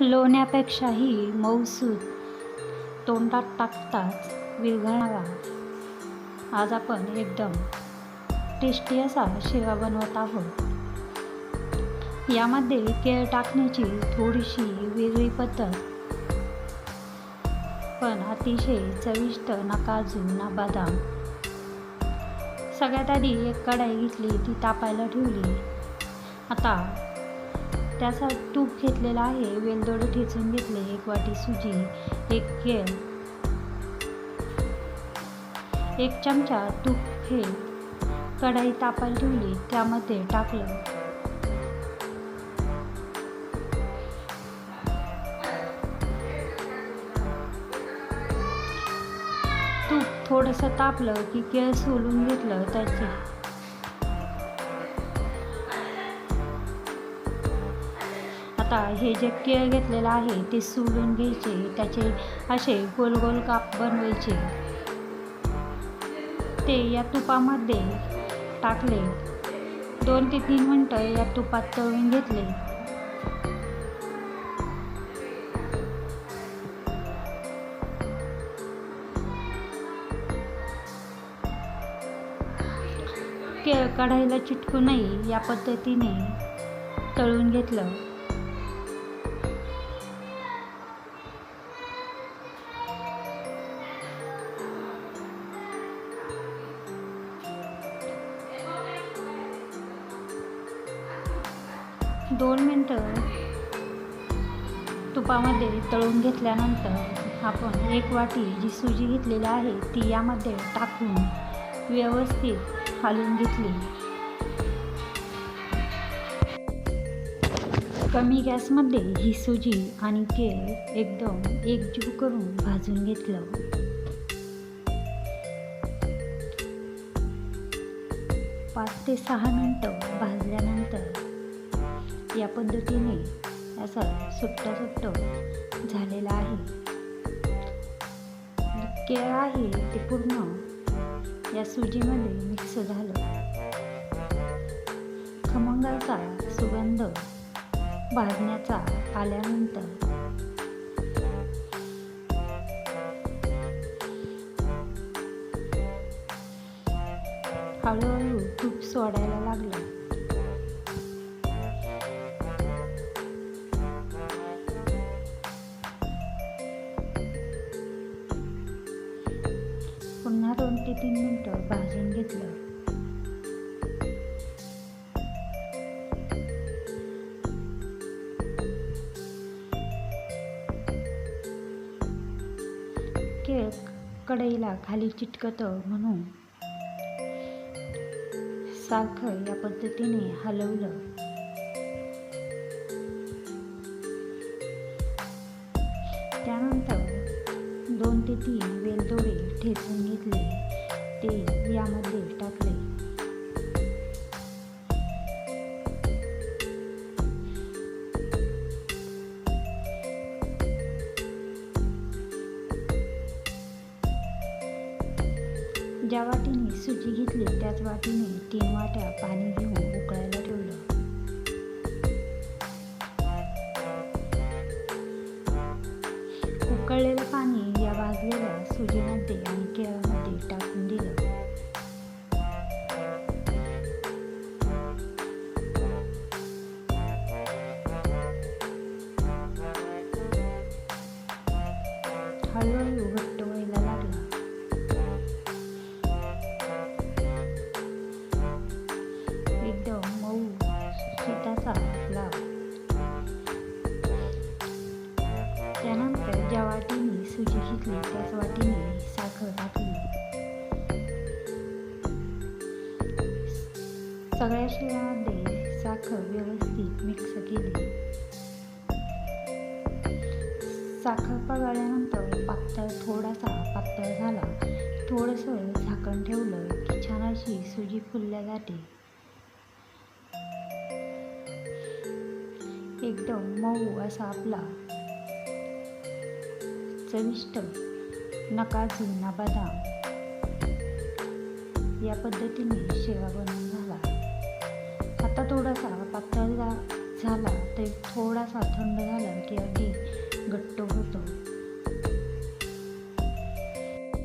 लोण्यापेक्षाही मऊसूद तोंडात टाकताच विरघळणारा आज आपण एकदम टेस्टी असा शिरा बनवत आहोत. यामध्ये केळ टाकण्याची थोडीशी वेगळी पद्धत पण अतिशय चविष्ट ना काजू ना बदाम. सगळ्यात आधी एक कढाई घेतली ती तापायला ठेवली. आता त्याचा तूप घेतलेला आहे. वेलदोडे ठेचून घेतले. एक वाटी सुजी एक केळ एक चमचा तूप हे कढाई तापायला ठेवली त्यामध्ये टाकलं. तूप थोडंसं तापलं की केळ सोलून घेतलं. त्याचे आता हे जे केळ घेतलेलं आहे ते सोलून घ्यायचे. त्याचे असे गोल गोल काप बनवायचे. ते या तुपामध्ये टाकले. दोन ते तीन मिनटं या तुपात तळून घेतले. केळ कढाईला चिटकू नये या पद्धतीने तळून घेतलं. दोन मिनटं तुपामध्ये तळून घेतल्यानंतर आपण एक वाटी जी सुजी घेतलेली आहे ती यामध्ये टाकून व्यवस्थित हलवून घेतली. कमी गॅसमध्ये ही सुजी आणि केळ एकदम एकजीव करून भाजून घेतलं. पाच ते सहा मिनटं भाजल्यानंतर या पद्धतीने असं सुट्ट सुट्ट झालेलं आहे. केळ आहे ते पूर्ण या सुजीमध्ये मिक्स झालं. खमंगाचा सुगंध भाजण्याचा आल्यानंतर हळूहळू तूप सोडायला लागलं. मिनटं भाजून घेतलं. केळ कढईला खाली चिटकतं म्हणून सारखं या पद्धतीने हलवलं. त्यानंतर दोन ते तीन वेलदोडे ठेचून घेतले. ते यामध्ये टाकले. ज्या वाटीने सुजी घेतली त्याच वाटीने तीन वाट्या पाणी घेऊन उकळायला ठेवलं. उकळलेलं पाणी या भाजलेल्या सुजीमध्ये आणि केळामध्ये हळूहळू घट्ट व्हायला लागला. एकदम मऊ सुताचा लाव त्यानंतर ज्या वाटीने सुजी घेतली त्याच वाटीने साखर टाकली. सगळ्या शिऱ्यामध्ये साखर व्यवस्थित मिक्स केली. साखर पगाळल्यानंतर पातळ थोडासा पातळ झाला. थोडंसं झाकण ठेवलं की छान अशी सुजी फुलल्या जाते. एकदम मऊ असा आपला चविष्ट ना काजू बदाम. या पद्धतीने शेवा बनवून झाला. आता थोडासा पातळ झा- झाला तर थोडासा थंड झाला की अगदी घट्ट होतं.